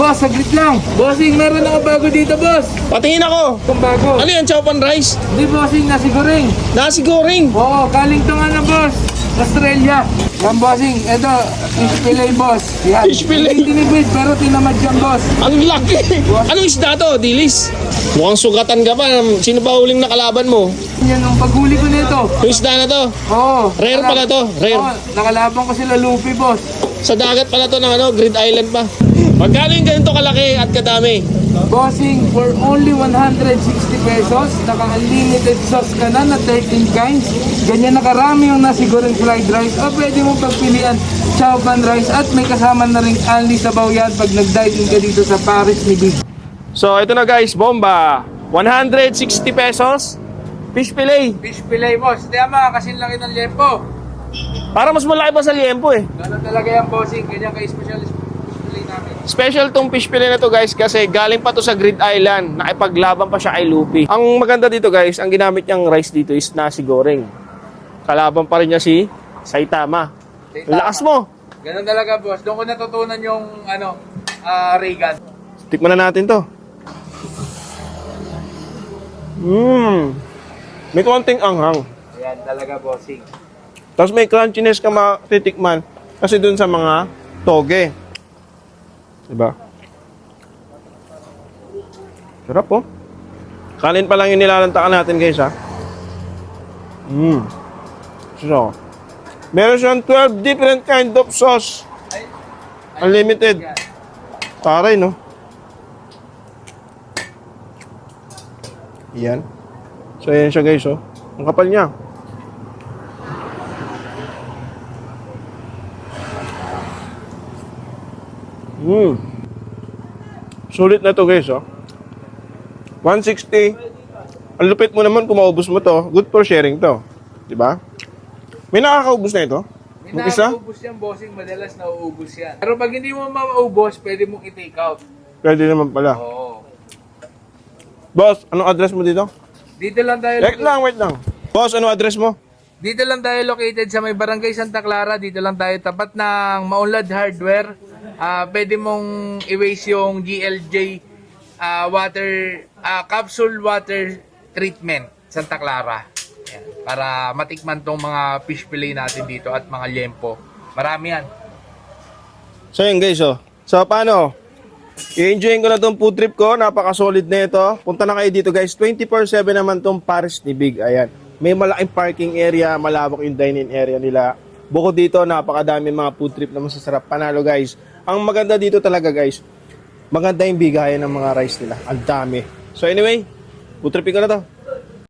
Boss, saglit lang. Bossing, meron ako bago dito, boss. Patingin ako. Kung bago. Ano yan, and rice? Di, bossing, nasi goreng. Nasi goreng. Oo, galing to ano, boss. Australia. Yan, bossing. Ito, fish fillet, boss. Yan. Fish fillet. Hindi tinipid, pero tinamad yan, boss. Ang laki. Anong isda to, Dilis? Mukhang sugatan ka pa. Sino ba huling nakalaban mo? Yan ang paghuli ko nito. Yung isda na to. Oo. Rare pala to, rare. Oo, nakalaban ko sila Luffy, boss. Sa dagat pala to ng ano, Grid Island pa. Magkano yung ganito kalaki at kadami? Bossing, for only 160 pesos, naka-unlimited sauce ka na na 13 kinds. Ganyan na karami yung nasi goreng fried rice. O pwede mo pagpilian chow pan rice at may kasama na rin only sabaw yan pag nag-dine ka dito sa Paris ni Big. So, ito na guys, bomba. 160 pesos. Fish fillet. Fish fillet, boss. Di ama, kasi laki ng lempo. Para mas malaki pa sa liempo eh. Ganun talaga yan, bossing. Ganyan ka-special fish fillet namin. Special tong fish fillet na to guys kasi galing pa to sa Grid Island. Nakipaglaban pa siya kay Luffy. Ang maganda dito guys, ang ginamit niyang rice dito is nasi goreng. Kalaban pa rin niya si Saitama. Saitama. Lakas mo. Ganun talaga, boss. Doon ko natutunan yung, ano, ah, Reagan. Tikman na natin to. Mmm. May konting anghang. Ayan talaga, bossing. Tapos may crunchiness ka matitikman kasi dun sa mga toge. Diba? Sarap po. Kanin pa lang yung nilalantakan natin guys ha. Mmm. So, meron siyang 12 different kind of sauce. Unlimited. Taray no? Yan. So, yan siya guys oh. Ang kapal niya. Hmm. Sulit na to guys, oh. 160. Ang lupit mo naman kung maubos mo to. Good for sharing to. Di ba? May nakakaubos na ito? May Yung isa? nakakaubos yan, bossing. Madalas nauubos yan. Pero pag hindi mo maubos, pwede mong i-take out. Pwede naman pala. Oo. Boss, anong address mo dito? Dito lang tayo. Wait lang, wait lang. Boss, anong address mo? Dito lang tayo located sa may barangay Santa Clara. Dito lang tayo tapat ng Maunlad Hardware. Ah, pwede mong i-waste yung GLJ ah, water ah, capsule water treatment Santa Clara. Ayan. Para matikman tong mga fish fillet natin dito at mga liempo. Marami yan. So yun guys, oh. So paano? I-enjoyin ko na tong food trip ko. Napaka-solid na ito. Punta na kayo dito guys. 24-7 naman tong Paris ni Big. Ayan. May malaking parking area. Malawak yung dining area nila. Bukod dito, napakadami mga food trip na masasarap. Panalo guys. Ang maganda dito talaga guys, maganda yung bigayan ng mga rice nila. Ang dami. So anyway, food tripin ko na to.